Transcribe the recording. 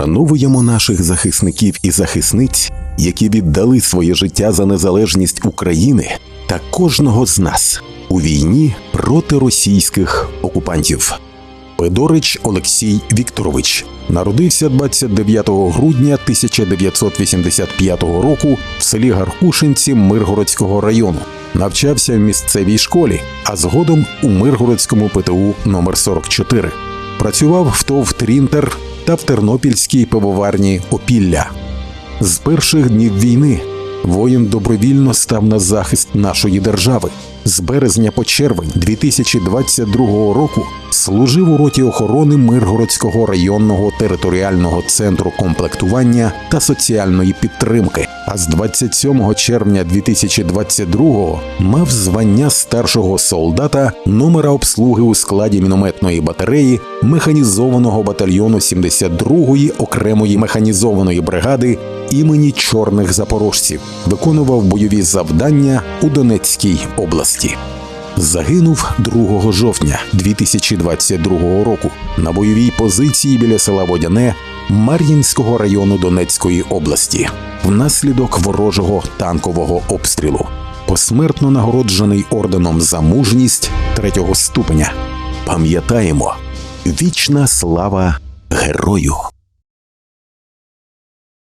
Вшановуємо наших захисників і захисниць, які віддали своє життя за незалежність України та кожного з нас у війні проти російських окупантів. Педорич Олексій Вікторович народився 29 грудня 1985 року в селі Гаркушинці Миргородського району. Навчався в місцевій школі, а згодом у Миргородському ПТУ номер 44 Працював в ТОВ Трінтер та в Тернопільській пивоварні Опілля. З перших днів війни воїн добровільно став на захист нашої держави. З березня по червень 2022 року служив у роті охорони Миргородського районного територіального центру комплектування та соціальної підтримки. А з 27 червня 2022 мав звання старшого солдата номера обслуги у складі мінометної батареї механізованого батальйону 72-ї окремої механізованої бригади імені чорних запорожців, виконував бойові завдання у Донецькій області. Загинув 2 жовтня 2022 року на бойовій позиції біля села Водяне Мар'їнського району Донецької області внаслідок ворожого танкового обстрілу. Посмертно нагороджений орденом за мужність третього ступеня. Пам'ятаємо, вічна слава герою!